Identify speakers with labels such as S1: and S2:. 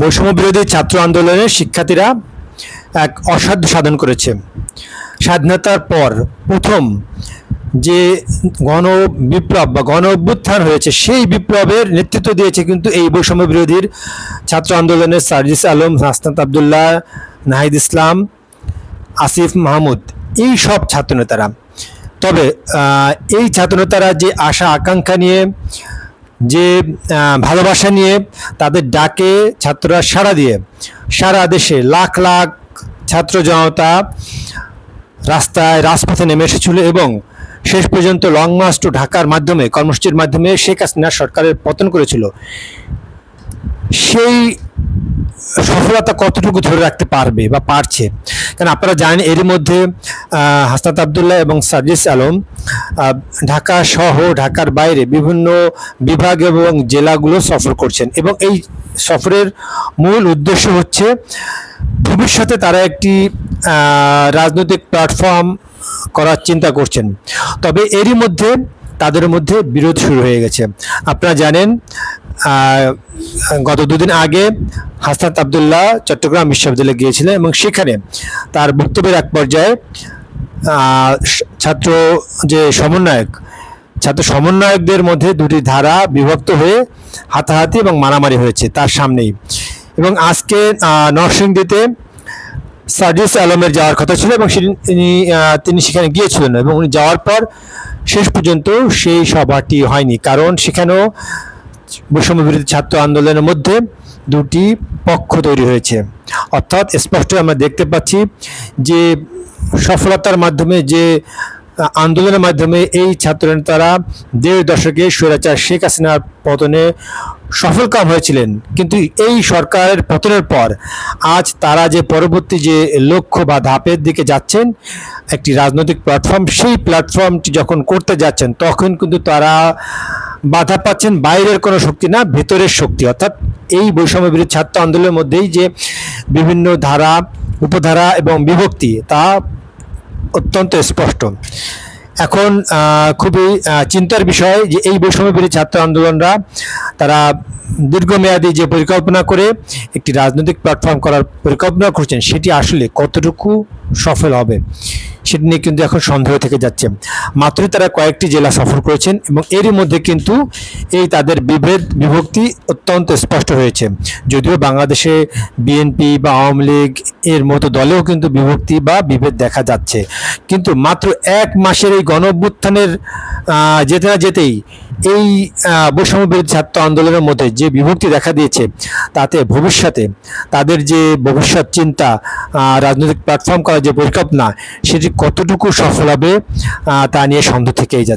S1: বৈষম্য বিরোধী ছাত্র আন্দোলনের শিক্ষার্থীরা এক অসাধ্য সাধন করেছে। স্বাধীনতার পর প্রথম যে গণ বিপ্লব বা গণ অভ্যুত্থান হয়েছে, সেই বিপ্লবের নেতৃত্ব দিয়েছে কিন্তু এই বৈষম্য বিরোধীর ছাত্র আন্দোলনের সার্জিস আলম, হাসনাত আবদুল্লাহ, নাহিদ ইসলাম, আসিফ মাহমুদ, এই সব ছাত্রনেতারা। তবে এই ছাত্রনেতারা যে আশা, আকাঙ্ক্ষা নিয়ে যে ভালোবাসা নিয়ে তাদের ডাকে ছাত্ররা সাড়া দিয়ে। সারা দেশে লাখ লাখ ছাত্র জনতা রাস্তায় রাজপথে নেমে এসেছিল এবং শেষ পর্যন্ত লং মার্চ টু ঢাকার মাধ্যমে, কর্মসূচির মাধ্যমে শেখ হাসিনা সরকারের পতন করেছিল। সেই সফলতা কতটুকু ধরে রাখতে পারবে বা পারছে? কারণ আপনারা জানেন এরই মধ্যে হাসনাত আবদুল্লাহ এবং সার্জিস আলম ঢাকা সহ ঢাকার বাইরে বিভিন্ন বিভাগ এবং জেলাগুলো সফর করছেন। এবং এই সফরের মূল উদ্দেশ্য হচ্ছে, ভবিষ্যতে তারা একটি রাজনৈতিক প্ল্যাটফর্ম করার চিন্তা করছেন। তবে এরই মধ্যে, তাদের মধ্যে বিরোধ শুরু হয়ে গেছে। আপনারা জানেন গত দুদিন আগে হাসনাত আবদুল্লাহ চট্টগ্রাম বিশ্ববিদ্যালয়ে গিয়েছিলেন এবং সেখানে তার বক্তব্যের এক পর্যায়ে ছাত্র যে সমন্বয়ক, ছাত্র সমন্বয়কদের মধ্যে দুটি ধারা বিভক্ত হয়ে হাতাহাতি এবং মারামারি হয়েছে তার সামনেই। এবং আজকে নরসিংদীতে সার্জিস আলমের যাওয়ার কথা ছিল এবং তিনি তিনি সেখানে গিয়েছিলেন এবং উনি যাওয়ার পর শেষ পর্যন্ত সেই সভাটি হয়নি। কারণ সেখানেও বৈষম্য বিরোধী ছাত্র আন্দোলনের মধ্যে দুটি পক্ষ তৈরি হয়েছে। অর্থাৎ স্পষ্ট আমরা দেখতে পাচ্ছি যে সফলতার মাধ্যমে, যে আন্দোলনের মাধ্যমে এই ছাত্র নেতারা দেড় দশকে স্বৈরাচার শেখ হাসিনার পতনে সফলকাম হয়েছিলেন। কিন্তু এই সরকারের পতনের পর আজ তারা যে পরবর্তী যে লক্ষ্য বা ধাপের দিকে যাচ্ছেন, একটি রাজনৈতিক প্ল্যাটফর্ম সেই প্ল্যাটফর্মটি যখন করতে যাচ্ছেন, তখন কিন্তু তারা বাধা পাচ্ছেন বাইরের কোনো শক্তি না, ভেতরের শক্তি। অর্থাৎ এই বৈষম্য বিরোধী ছাত্র আন্দোলনের মধ্যেই যে বিভিন্ন ধারা, উপধারা এবং বিভক্তি, তা অত্যন্ত স্পষ্ট। এখন খুবই চিন্তার বিষয় যে এই বৈষম্য বিরোধী ছাত্র আন্দোলনরা, তারা দীর্ঘমেয়াদী যে পরিকল্পনা করে একটি রাজনৈতিক প্ল্যাটফর্ম করার পরিকল্পনা করছেন, সেটি আসলে কতটুকু সফল হবে? সেটি নিয়ে কিন্তু এখন সন্দেহ থেকে যাচ্ছে। মাত্রই তারা কয়েকটি জেলা সফর করেছেন এবং এরই মধ্যে কিন্তু এই তাদের বিভেদ, বিভক্তি অত্যন্ত স্পষ্ট হয়েছে। যদিও বাংলাদেশে বিএনপি বা আওয়ামী লীগ এর মতো দলেও কিন্তু বিভক্তি বা বিভেদ দেখা যাচ্ছে। কিন্তু মাত্র এক মাসের এই গণ অভ্যুত্থানের যেতে না যেতেই এই আহ, বৈষম্য বিরোধী ছাত্র আন্দোলনের মধ্যে যে বিভক্তি দেখা দিয়েছে তাতে ভবিষ্যতে তাদের যে ভবিষ্যৎ চিন্তা রাজনৈতিক প্ল্যাটফর্ম করার যে পরিকল্পনা সেটি কতটুকু সফল হবে তা নিয়ে সন্দেহ থেকেই যাচ্ছে।